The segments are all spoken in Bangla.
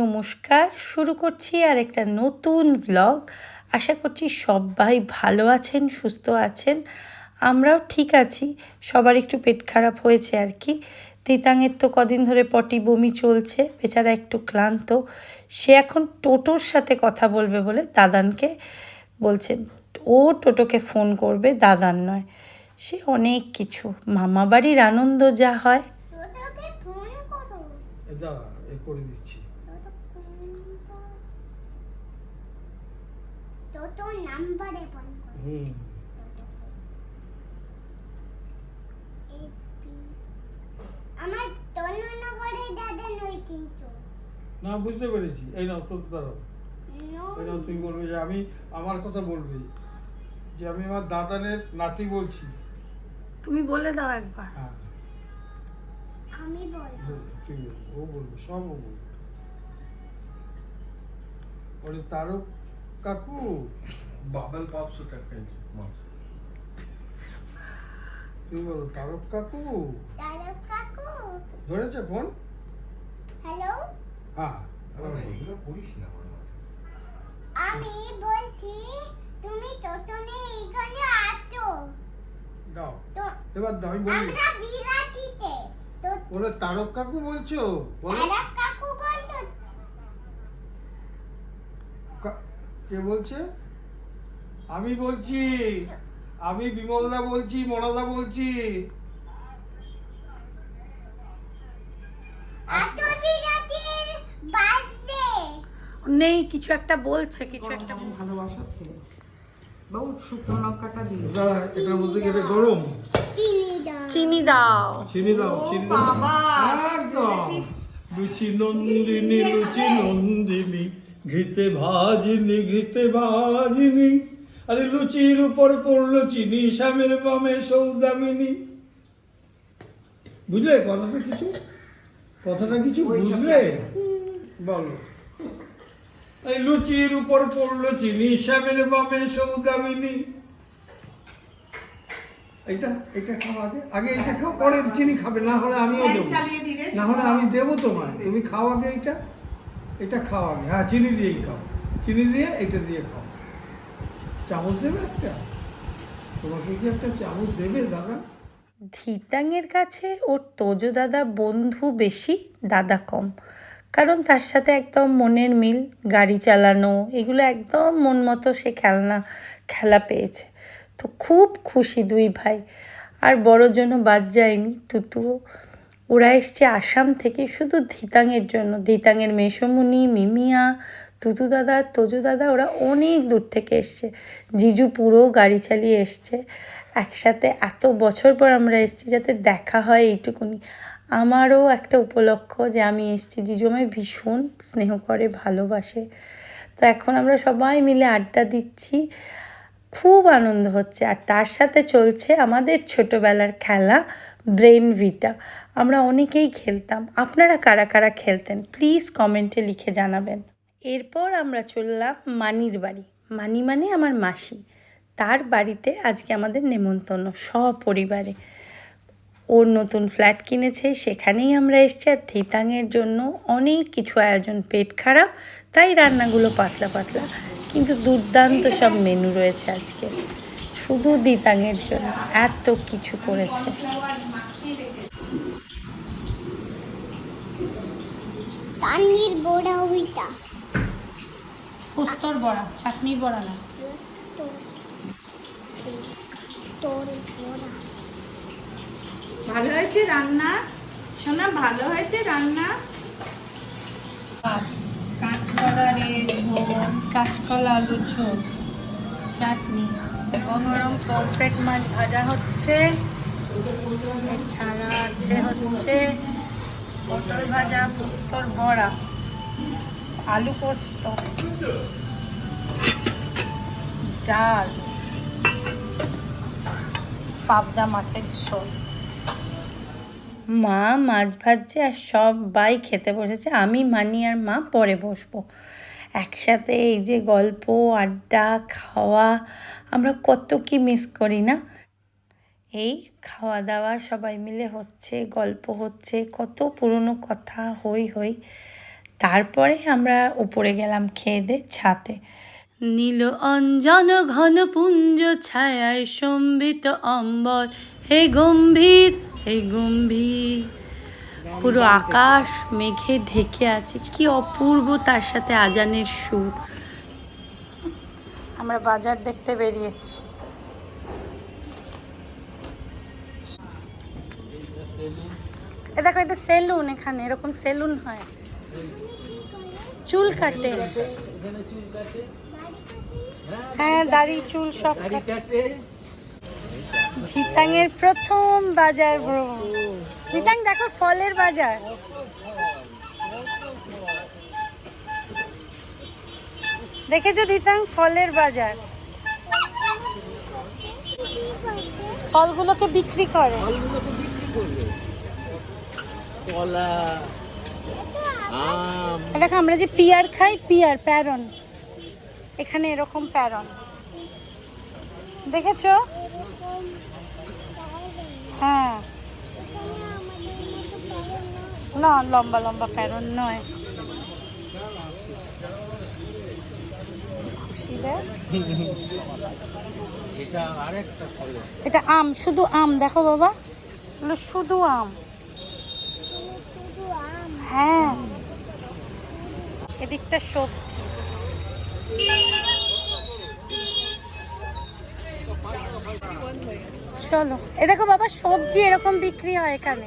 নমস্কার শুরু করছি আর একটা নতুন ব্লগ আশা করছি সবাই ভালো আছেন সুস্থ আছেন। আমরাও ঠিক আছি সবার একটু পেট খারাপ হয়েছে আর কি। তিতাঙের তো কদিন ধরে পটি বমি চলছে বেচারা একটু ক্লান্ত। সে এখন টোটোর সাথে কথা বলবে বলে দাদানকে বলছেন ও টোটোকে ফোন করবে দাদান নয়। সে অনেক কিছু মামা বাড়ির আনন্দ যা হয়। দাঁড়া করে দিচ্ছি। তো তো নাম্বারে ফোন করো। হুম। আমার তনুনগরের দাদা নয় কিন্তু। না বুঝতে পেরেছি। এই নাও তোর দাঁড়াও এই নাও তুই বলবি যে আমি আমার কথা বলবি। যে আমি আমার দাদানের নাতি বলছি। তুমি বলে দাও একবার। হ্যাঁ। আমি বলব। তুই ও বলবে সব ও বলবে। বলে তারক কাকু with a pinch. Mom. তুই বলো তারক কাকু? তারক কাকু। ধরেছে ফোন? হ্যালো? হ্যাঁ। এগুলো করিস না আমার আমি বলছি তুমি তোতনে এখানে আছো। দাও। এবার দাও, বলি। আমরা বিরাটিতে। বলে তারক কাকু বলছো? তারক কাকু বলতো কা- বলছে? আমি বলছি। আমি বিমলদা বলছি মনাদা বলছি। নেই কিছু একটা বলছে কিছু একটা ভালোবাসা খেয়ে। বাবু শুকনো লঙ্কাটা দিল দাদা এটার মধ্যে গরম? চিনি দাও। চিনি দাও। চিনি দাও চিনি দাও। বাবা! একদম। লুচি নন্দিনী লুচি নন্দিনী। ঘিতে ভাজিনি ঘিতে ভাজিনি। আরে লুচির উপর পড়ল চিনি শ্যামের বামে সৌদামিনী। বুঝলে কথাটা কিছু? কথাটা কিছু বুঝলে? বলো। এই লুচির উপর পড়ল চিনি শ্যামের বামে সৌদামিনী। এটা এটা খাও আগে। আগে এটা খাও পরে চিনি খাবে না হলে আমিও দেবো। না হলে আমি দেবো তোমায়। তুমি খাও আগে এটা এটা খাও আগে হ্যাঁ চিনি দিয়েই খাও। চিনি দিয়ে এটা দিয়ে খাও। চামচ দেবে একটা? তোমাকে কি একটা চামচ দেবে, দাদা? ধিতাঙের কাছে ওর তোজো দাদা বন্ধু বেশি, দাদা কম। কারণ তার সাথে একদম মনের মিল, গাড়ি চালানো, এগুলো একদম মন মতো সে খেলনা, খেলা পেয়েছে। তো খুব খুশি দুই ভাই। আর বড়োর জন্য বাদ যায়নি, টুতুও। ওরা এসছে আসাম থেকে শুধু ধিতাঙের জন্য। ধিতাঙের মেসমুনি মিমিয়া, তুতু দাদা, তজু দাদা, ওরা অনেক দূর থেকে এসছে। জিজু পুরো গাড়ি চালিয়ে এসছে। একসাথে এত বছর পর আমরা এসছি যাতে দেখা হয় এইটুকুনি। আমারও একটা উপলক্ষ যে আমি এসছি। জিজু আমায় ভীষণ স্নেহ করে, ভালোবাসে। তো এখন আমরা সবাই মিলে আড্ডা দিচ্ছি। খুব আনন্দ হচ্ছে। আর তার সাথে চলছে আমাদের ছোটোবেলার খেলা ব্রেন ভিটা। আমরা অনেকেই খেলতাম। আপনারা কারা কারা খেলতেন? প্লিজ কমেন্টে লিখে জানাবেন। এরপর আমরা চললাম মানির বাড়ি। মানি মানে আমার মাসি। তার বাড়িতে আজকে আমাদের নেমন্তন্ন সপরিবারে। ওর নতুন ফ্ল্যাট কিনেছে, সেখানেই আমরা এসছি আর থিতাঙের জন্য অনেক কিছু আয়োজন। পেট খারাপ, তাই রান্নাগুলো পাতলা পাতলা। কিন্তু দুর্দান্ত সব মেনু রয়েছে আজকে। শুধু দিতাঙের জন্য এত কিছু করেছে। বড়া ওইটা। পোস্তর বড়া চাটনির বড়া না। ভালো হয়েছে রান্না? শোনা ভালো হয়েছে রান্না? ঝোল কাঁচকলা আলুর ঝোল চাটনি। গরম পরফেক্ট মাছ ভাজা হচ্ছে। এছাড়া আছে হচ্ছে পটল ভাজা, পোস্তর বড়া, আলু পোস্ত, ডাল, পাবদা মাছের ঝোল। মা মাছ ভাজছে আর সবাই খেতে বসেছে। আমি, মানি আর মা পরে বসবো। একসাথে এই যে গল্প, আড্ডা, খাওয়া, আমরা কত কি মিস করি না? এই খাওয়া দাওয়া সবাই মিলে হচ্ছে, গল্প হচ্ছে, কত পুরনো কথা, হই হই। তারপরে আমরা উপরে গেলাম খেয়ে দে ছাতে। নীল অঞ্জন ঘন পুঞ্জ ছায়ায় সম্বিত অম্বর। হে গম্ভীর হে গম্ভীর। পুরো আকাশ মেঘে ঢেকে আছে। কি অপূর্ব তার সাথে আজানের সুর। আমরা বাজার দেখতে বেরিয়েছি। এ দেখো, এটা সেলুন এখানে, এরকম সেলুন হয়। চুল কাটে। হ্যাঁ দাড়ি, চুল সব কাটে। ঝিতাঙের প্রথম বাজার ভ্রমণ। ঝিতাং দেখো ফলের বাজার। দেখেছ ধিতাং ফলের বাজার? ফলগুলোকে বিক্রি করে। ফলগুলোকে বিক্রি করবে। কলা আম। দেখো আমরা যে পিয়ার খাই পিয়ার প্যারন। এখানে এরকম প্যারন। দেখেছ? হ্যাঁ। না লম্বা লম্বা প্যারন নয়। এটা আম শুধু আম দেখো বাবা। এগুলো শুধু আম। হ্যাঁ। এদিকটা সবজি। চলো। এ দেখো বাবা সবজি এরকম বিক্রি হয় এখানে।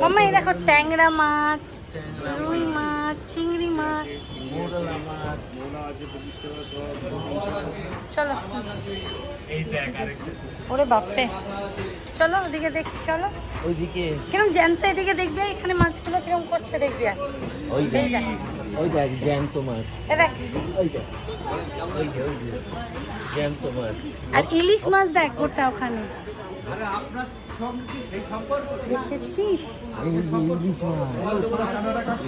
মামা এই দেখো ট্যাংরা মাছ রুই মাছ চিংড়ি মাছ। চলো। ওরে বাপরে। চলো ওদিকে দেখি চলো। ওইদিকে। কিরম জ্যান্ত এদিকে দেখবি? এখানে মাছগুলো কিরম করছে দেখবি? আর ওই দেখ। ওই দেখ জ্যান্ত মাছ। দেখ। ওই দেখ। ওই যে ওই যে জ্যান্ত মাছ। আর ইলিশ মাছ দেখ গোটা ওখানে। দেখেছিস? ইলিশ মাছ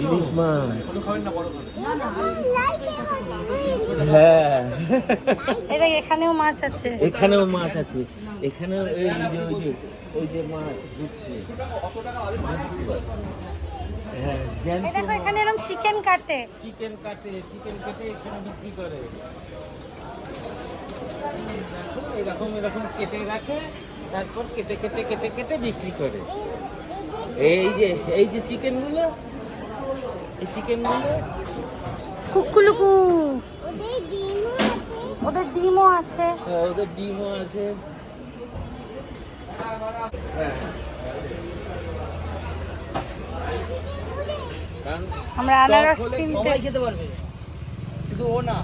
ইলিশ মাছ হ্যাঁ। দেখ এখানেও মাছ আছে। এখানেও মাছ আছে। এখানেও এই যে ওই যে ওই যে মাছ ঢুকছে হ্যাঁ দেখো এখানে এরকম চিকেন কাটে। চিকেন কাটে চিকেন কেটে এখানে বিক্রি করে। এরকম এরকম কেটে রাখে। তারপর কেটে কেটে কেটে কেটে বিক্রি করে। এই যে এই যে চিকেন চিকেনগুলো এই চিকেন চিকেনগুলো। কুকুলুকু। ওদের ডিমও আছে। আছে ওদের ডিমও আছে। আমরা আনারস কিনতে খেতে পারবে। শুধু ও না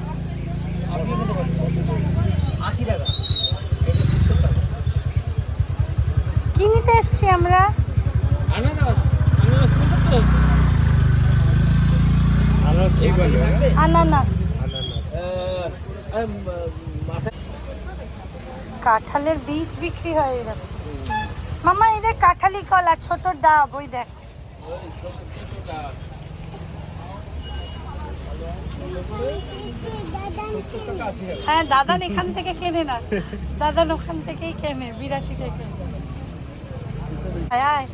আপনিও খেতে পারবেন। আশি টাকা এটা সত্তর টাকা কি নিতে এসছি আমরা? আনানাস। কাঁঠালের বীজ বিক্রি হয় এরকম। মামা এই দেখ কাঁঠালি কলা ছোট ডাব ওই দেখ। হ্যাঁ দাদান এখান থেকে কেনে না। দাদান ওখান থেকেই কেনে বিরাটি থেকে আয় আয়।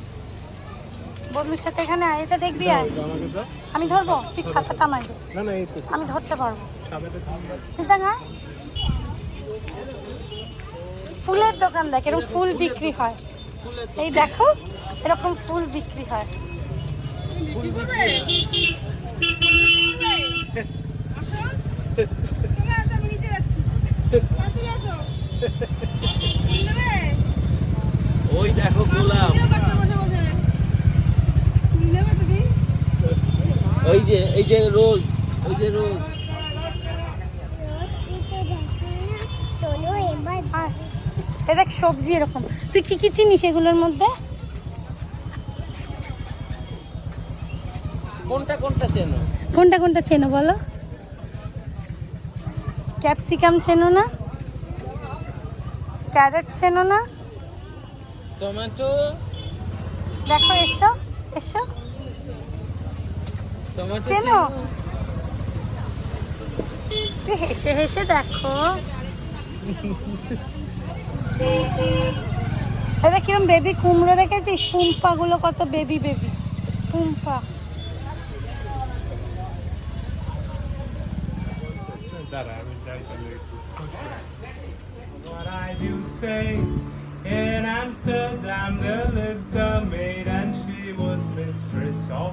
বন্ধুর সাথে এখানে আয় এটা দেখবি আয়। আমি ধরবো? তুই ছাতাটা আমায় দে আমি ধরতে পারব। আয়। ফুলের দোকান দেখ এরকম ফুল বিক্রি হয়। এই দেখো এরকম ফুল বিক্রি হয় ওই দেখো গোলাপ ওই যে এই যে রোজ ওই যে রোজ। দেখ সবজি এরকম। তুই কি কি চিনিস এগুলোর মধ্যে? কোনটা কোনটা চেনো? কোনটা কোনটা চেনো বলো? ক্যাপসিকাম চেনো না? ক্যারেট চেনো না? টমেটো। দেখো এসো এসো। চেনো? তুই হেসে হেসে দেখো এটা কিরম বেবি কুমড়ো দেখেছিস পুম্পা গুলো কত baby baby Pumpa in Amsterdam, there lived maid, and she was mistress of the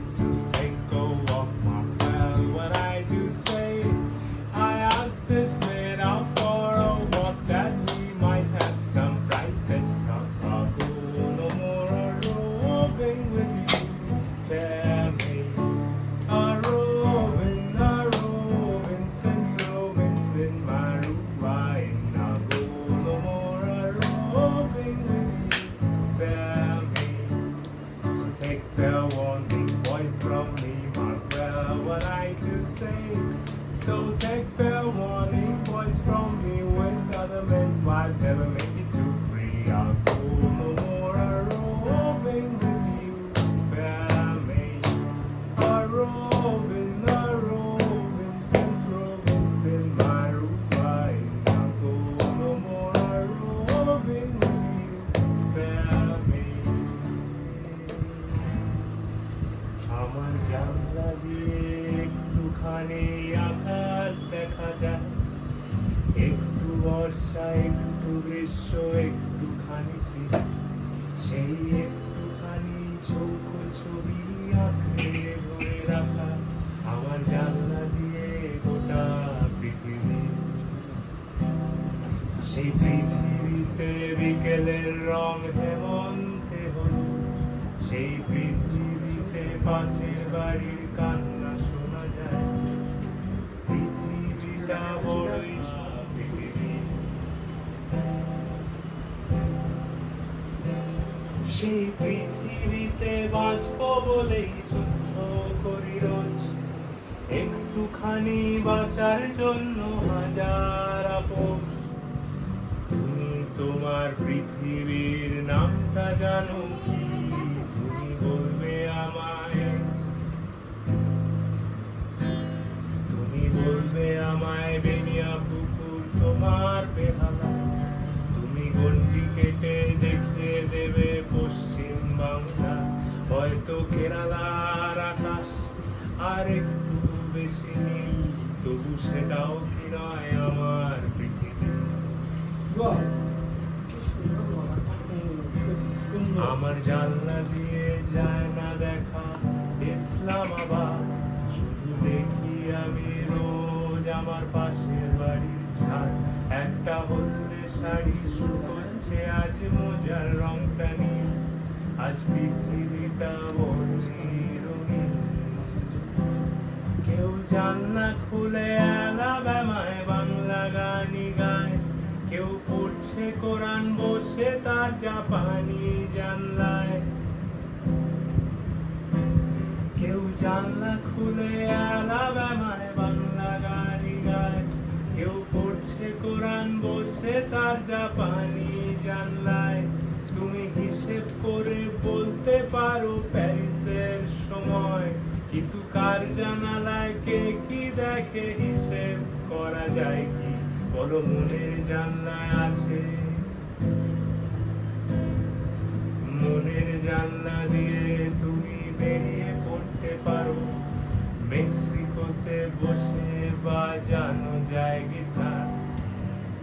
Oh. সেই পৃথিবীতে বাঁচব বলেই যুদ্ধ করি রোজ। একটুখানি বাঁচার জন্য হাজার আপোষ। তুমি তোমার পৃথিবীর নামটা জানো কি? সেটাও কি নয় আমার পৃথিবী। আমার জানলা দিয়ে যায় না দেখা ইসলামাবাদ শুধু দেখি আমি রোজ আমার পাশের বাড়ির ছাদ। একটা হলদে শাড়ি শুকোচ্ছে আজ মোজার রংটা নীল। আজ পৃথিবীটা বড়ই রঙিন কেউ জানলা দেখে হিসেব করা যায় কি? বলো, মনের জানলায় আছে। মনের জানলা দিয়ে তুমি বেরিয়ে পড়তে পারো। মেক্সিকোতে বসে বাজানো যায় গিটার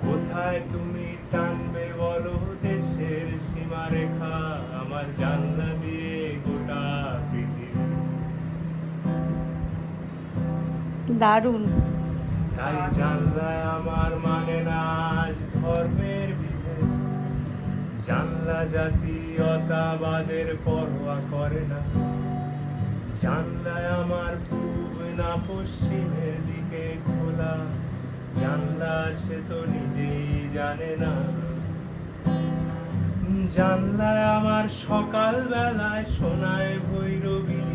কোথায় তুমি টানবে বলো, দেশের সীমারেখা আমার জানলা দারুণ। তাই জানলায় আমার মানে না, আজ ধর্মের জানলা জাতীয়তাবাদের পরোয়া করে না। জানলায় আমার পূব না পশ্চিমের দিকে খোলা। জানলা সে তো নিজেই জানে না। জানলায় আমার সকাল বেলায় শোনায় ভৈরবী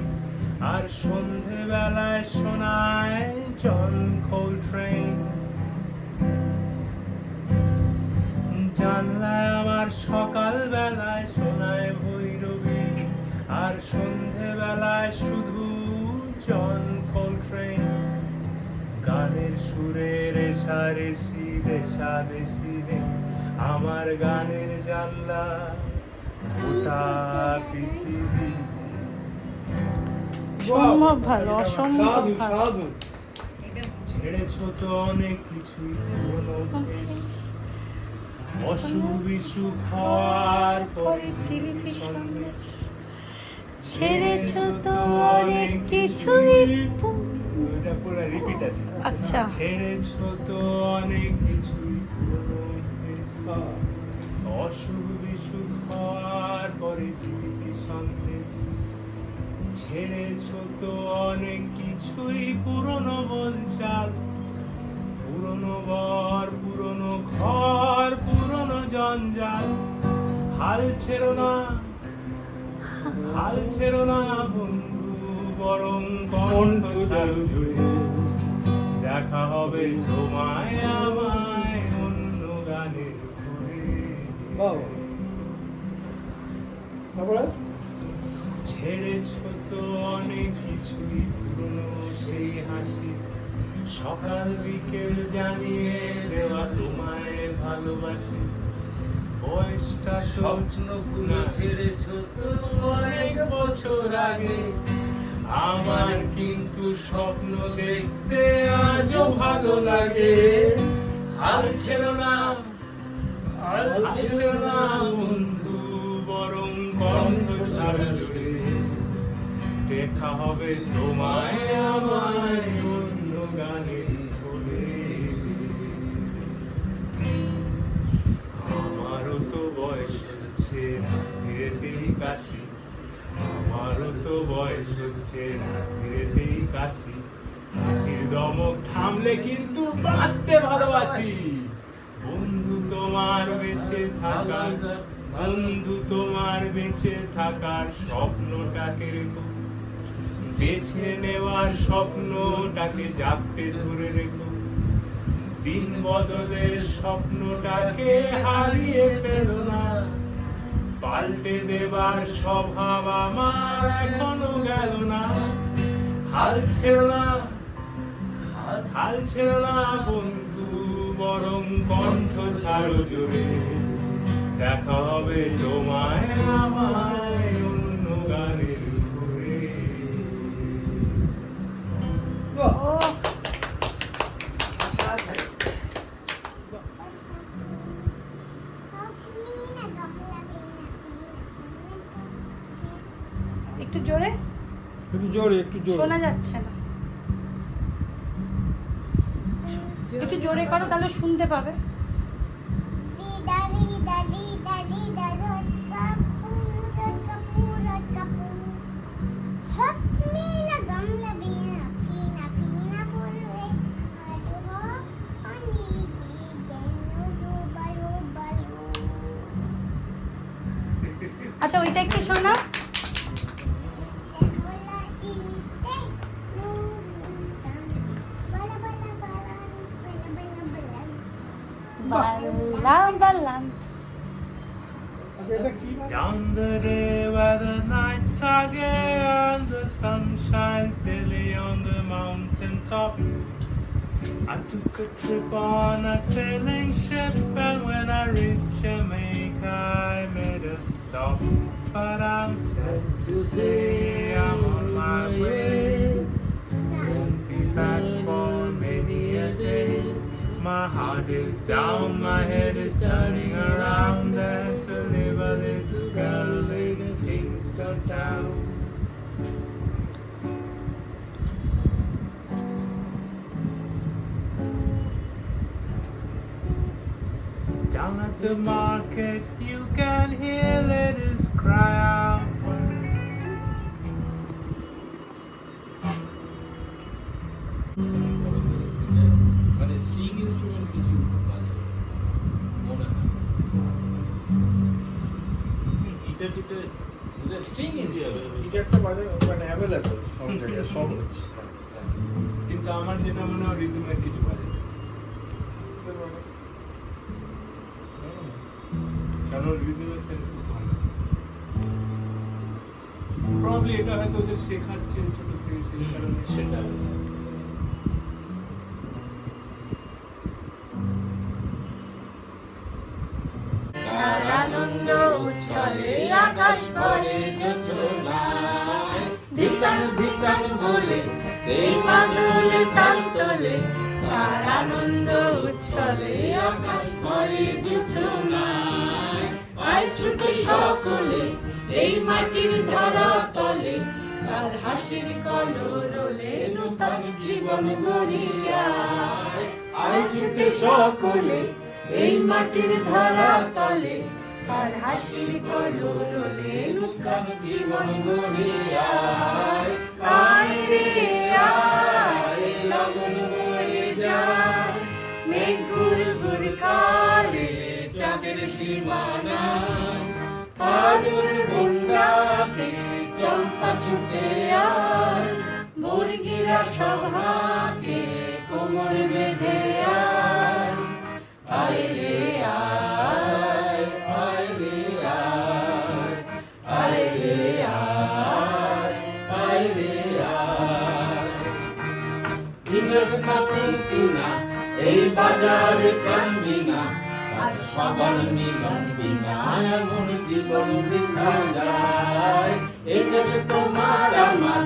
আর সন্ধে বেলায় শোনায় জন কোলট্রেন জানলায় আমার সকাল বেলায় শোনায় ভৈরবী। আর সন্ধে বেলায় শুধু জন কোলট্রেন গানের সুরে রেশারেশি দেশাদেশি রে। আমার গানের জানলা গোটা পৃথিবী। অসম্ভব ভালো অসম্ভব ভালো। ছেড়েছ তো অনেক কিছুই। অসুখ বিসুখ হওয়ার পরে জিলিপি সন্দেশ। ছেড়েছ তো অনেক কিছুই এটা পুরো রিপিট আছে। আচ্ছা। ছেড়েছ তো অনেক কিছুই অসুখ বিসুখ হওয়ার পরে জিলিপি সন্দেশ। ছেড়েছ তো অনেক কিছুই পুরনো বঞ্চাল পুরনো বর, পুরনো ঘর, পুরনো জঞ্জাল। হাল ছেড়ো না, হাল ছেড়ো না বন্ধু, বরং দেখা হবে তোমায় আমায় অন্য গানের তারপরে ছেড়েছ তো অনেক কিছুই পুরনো সেই হাসি সকাল বিকেল জানিয়ে দেওয়া তোমায় ভালোবাসি। বয়সটা স্বপ্নগুলো ছেড়েছ তো অনেক বছর আগে। আমার কিন্তু স্বপ্ন দেখতে আজও ভালো লাগে। হাল ছেড়ো না হাল ছেড়ো না বন্ধু বরং কণ্ঠ ছাড়া দেখা হবে তোমায় আমায় অন্য গানে আমারও তো বয়স হচ্ছে ধীরেতেই কাশি আমারও তো বয়স হচ্ছে না ধীরেতেই কাশি কাশির দমক থামলে কিন্তু বাঁচতে ভালোবাসি। বন্ধু তোমার বেঁচে থাকার, বন্ধু তোমার বেঁচে থাকার স্বপ্নটাকে বেছে নেওয়ার স্বপ্নটাকে জাপটে ধরে রেখো। দিন বদলের স্বপ্নটাকে হারিয়ে ফেলো না। পাল্টে দেবার স্বভাব আমার এখনও গেল না। হাল ছেড়ো হাল ছেড়ো বন্ধু, বরং কণ্ঠ ছাড়ো জোরে। দেখা হবে তোমায় আমায় একটু জোরে? একটু জোরে একটু জোরে। শোনা যাচ্ছে না। একটু জোরে করো তাহলে শুনতে পাবে। আচ্ছা ওইটা একটু শোনা Bola, ite, nu, tan. Bala, bala, bala, bala, bala, bala. বালা বালান্স আচ্ছা এটা কি Down the day where the nights are gay and the sun shines daily on the mountain top. I took a trip on a sailing ship and when I reached Jamaica I made a stop. But I'm sad to say I'm on my way. Won't be back for many a day. My heart is down, my head is turning around and to live a little girl in Kingston town. Down at the market, can hear ladies cry out. মানে মানে স্ট্রিং ইনস্ট্রুমেন্ট কিছু বাজাবে মনে হয় গিটার টিটার ওদের স্ট্রিং ইনস্ট্রুমেন্ট গিটারটা বাজানো মানে অ্যাভেলেবল সব জায়গায় সব হচ্ছে কিন্তু আমার যেটা মনে হয় রিদমের কিছু কারণ রিদমের সেন্স খুব ভালো প্রবলি এটা হয়তো ওদের শেখাচ্ছে ছোট থেকে সেই কারণে সেটা আনন্দ উচ্ছলে আকাশ ভরে যোজনায় ধিকার ধিকার বলে এই বাদলে তাল তোলে। কার আনন্দ উচ্ছলে সকলে, এই মাটির ধারা তলে, তার হাসির কলরলে নূতন জীবন গড়িয়ায় আয় ছুটে সকলে, এই মাটির ধরা তলে, তার হাসির কলরলে নূতন জীবন গড়িয়ায় আয় রে বন্ডাকে চম্পা ছুটে আয়, মুরগিরা সভাকে কোমর বেঁধে আয়। আয় রে সবার মিলন বিনা জীবন বৃথা যায়। এই দেশে তোমার আমার,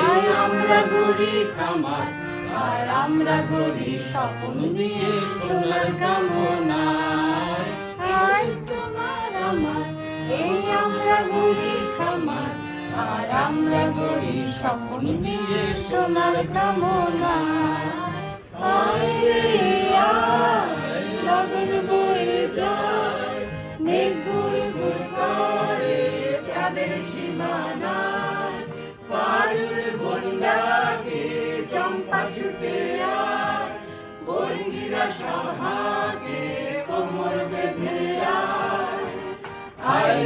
এই আমরা গড়ি খামার, আর আমরা গড়ি স্বপ্ন দিয়ে সোনার কামনায় আজ তোমার আমার, এই আমরা গড়ি খামার, আর আমরা গড়ি স্বপ্ন দিয়ে সোনার কামনায় আয় লগন বয়ে যায় মেঘ সীমানায় পারুল বন্ডাকে চম্পা ছুটে আয়। বর্গিরা সভাকে কোমর বেঁধে আয়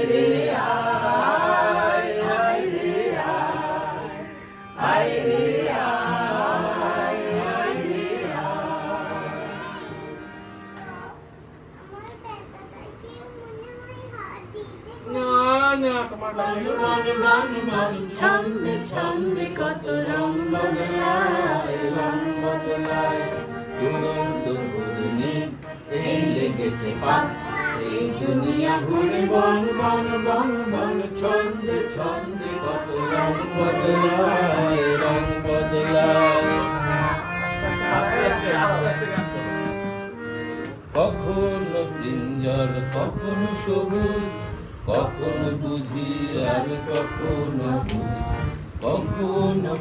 ছন্দে কত রং বদলায় রং বদলায়। দুরন্ত ঘূর্ণি এই লেগেছে পাক এই দুনিয়া ঘুরে বন বন বন বন, ছন্দে ছন্দে কত রং বদলায় রং বদলায়। কখনো পিঞ্জর, কখনো সবুজ, কখনো বুঝি আর কখনো কখনো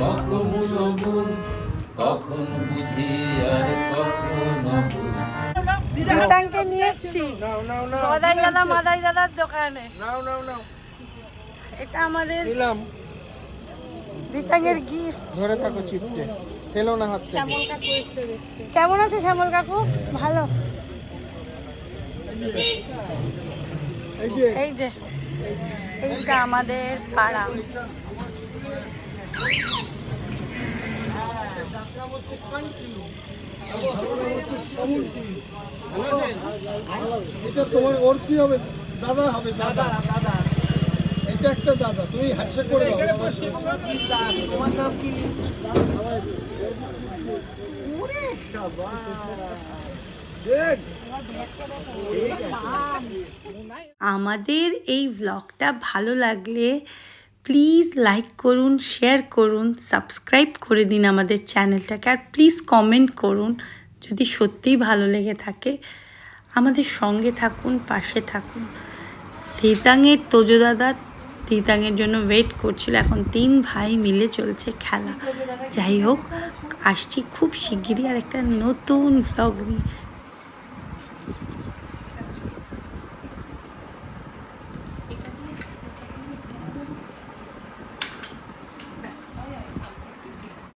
কখনো সবুজ কখনো বুঝি আর কখনো বুঝি দিদাঙ্কে নিয়ে এসছি। নাও নাও নাও। মাদাই দাদা মাদাই দাদার দোকানে। নাও নাও নাও। এটা আমাদের নিলাম দিতাঙ্গের গিফট ধরে থাকো চিপটে ফেলো না হাত কেমন আছে শ্যামল কাকু? ভালো। এই যে। এইটা আমাদের পাড়া। এটা তোমার ওর কি হবে? দাদা হবে দাদা। দাদা এটা একটা দাদা তুমি হ্যান্ডশেক করে দাও। আমাদের এই ব্লগটা ভালো লাগলে প্লিজ লাইক করুন শেয়ার করুন সাবস্ক্রাইব করে দিন আমাদের চ্যানেলটাকে আর প্লিজ কমেন্ট করুন যদি সত্যিই ভালো লেগে থাকে। আমাদের সঙ্গে থাকুন, পাশে থাকুন। তিতাঙের তোজো দাদা তিতাঙের জন্য ওয়েট করছিল। এখন তিন ভাই মিলে চলছে খেলা। যাই হোক, আসছি খুব শিগগিরই আর একটা নতুন ভ্লগ নিয়ে।